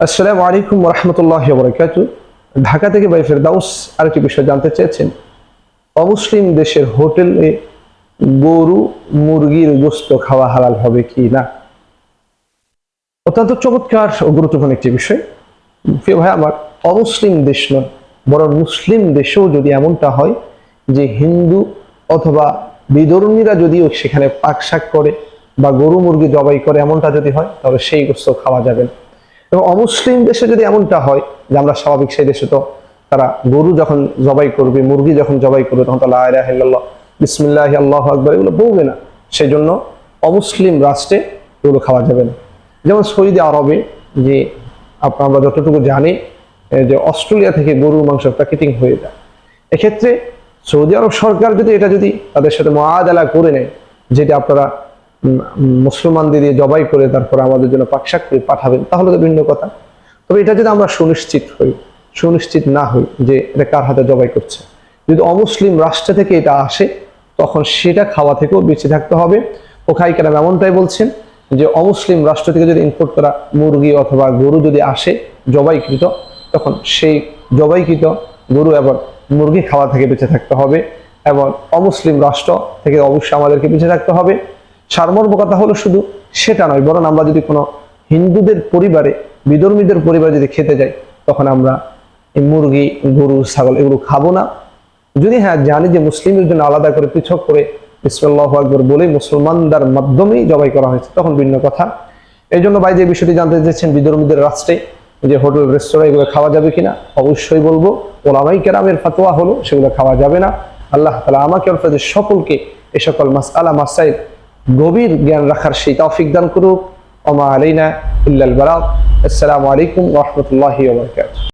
আসসালামু আলাইকুম রহমতুল্লাহ বরকাত ঢাকা থেকে বাই ফেরদাউস আরেকটি বিষয় জানতে চেয়েছেন। অমুসলিম দেশের হোটেলে গরু, মুরগির গোস্ত খাওয়া হালাল হবে কি না? অত্যন্ত চমৎকার ও গুরুত্বপূর্ণ একটি বিষয়। প্রিয় ভাই, আমার অমুসলিম দেশ নয়, বরং মুসলিম দেশেও যদি এমনটা হয় যে হিন্দু অথবা বিধর্মীরা যদিও সেখানে পাকশাক করে বা গরু মুরগি জবাই করে এমনটা যদি হয়, তাহলে সেই গোস্ত খাওয়া যাবে না। এবং অমুসলিম দেশে যদি এমনটা হয় যে আমরা স্বাভাবিক সেই দেশে তো তারা গরু যখন জবাই করবে, মুরগি যখন জবাই করবে, তখন তো আল্লাহ বিসমিল্লাহ, আল্লাহ আকবর, এগুলো বলবে না। সেই জন্য অমুসলিম রাষ্ট্রে এগুলো খাওয়া যাবে না। যেমন সৌদি আরবে যে আমরা যতটুকু জানি যে অস্ট্রেলিয়া থেকে গরু মাংস প্যাকেটিং হয়ে যায়। এক্ষেত্রে সৌদি আরব সরকার যদি এটা যদি তাদের সাথে মহাদালা করে নেয়, যেটা আপনারা মুসলমানদের দিয়ে জবাই করে তারপর আমাদের জন্য পাকশাক করে পাঠাবেন, তাহলে তো ভিন্ন কথা। তবে এটা যদি আমরা সুনিশ্চিত হই, সুনিশ্চিত না হই যে এটা কার হাতে জবাই করছে, যদি অমুসলিম রাষ্ট্র থেকে এটা আসে, তখন সেটা খাওয়া থেকেও বেঁচে থাকতে হবে। ও খাইকারাম এমনটাই বলছেন যে অমুসলিম রাষ্ট্র থেকে যদি ইম্পোর্ট করা মুরগি অথবা গরু যদি আসে জবাইকৃত, তখন সেই জবাইকৃত গরু এবং মুরগি খাওয়া থেকে বেঁচে থাকতে হবে এবং অমুসলিম রাষ্ট্র থেকে অবশ্যই আমাদেরকে বেঁচে থাকতে হবে। সারমর্ম কথা হলো শুধু সেটা নয়, বরং আমরা যদি কোনো হিন্দুদের পরিবারে, বিধর্মীদের পরিবারে যদি খেতে যাই, তখন আমরা এই মুরগি, গরু, ছাগল এগুলো খাব না। যদি হ্যাঁ জানি যে মুসলিমের জন্য আলাদা করে পৃথক করে ইসমাল্লাহ আকবর বলে মুসলমানদের মাধ্যমেই জবাই করা হয়েছে, তখন ভিন্ন কথা। এই জন্য ভাই, যে বিষয়টি জানতে চেয়েছেন বিধর্মীদের রাষ্ট্রে, যে হোটেল, রেস্তোরাঁ, এগুলো খাওয়া যাবে কিনা, অবশ্যই বলব, ওলামাই কেরামের ফাতোয়া হলো, সেগুলো খাওয়া যাবে না। আল্লাহ তালা আমাকে অর্থাৎ সকলকে এ সকল মাস আলা মাসাইল গভীর জ্ঞান রাখার সেই তৌফিক দান করুক ওমা আলাইনা ইল্লাল বারাক আসসালামু আলাইকুম ওয়া রাহমাতুল্লাহি ওয়া বারাকাতুহু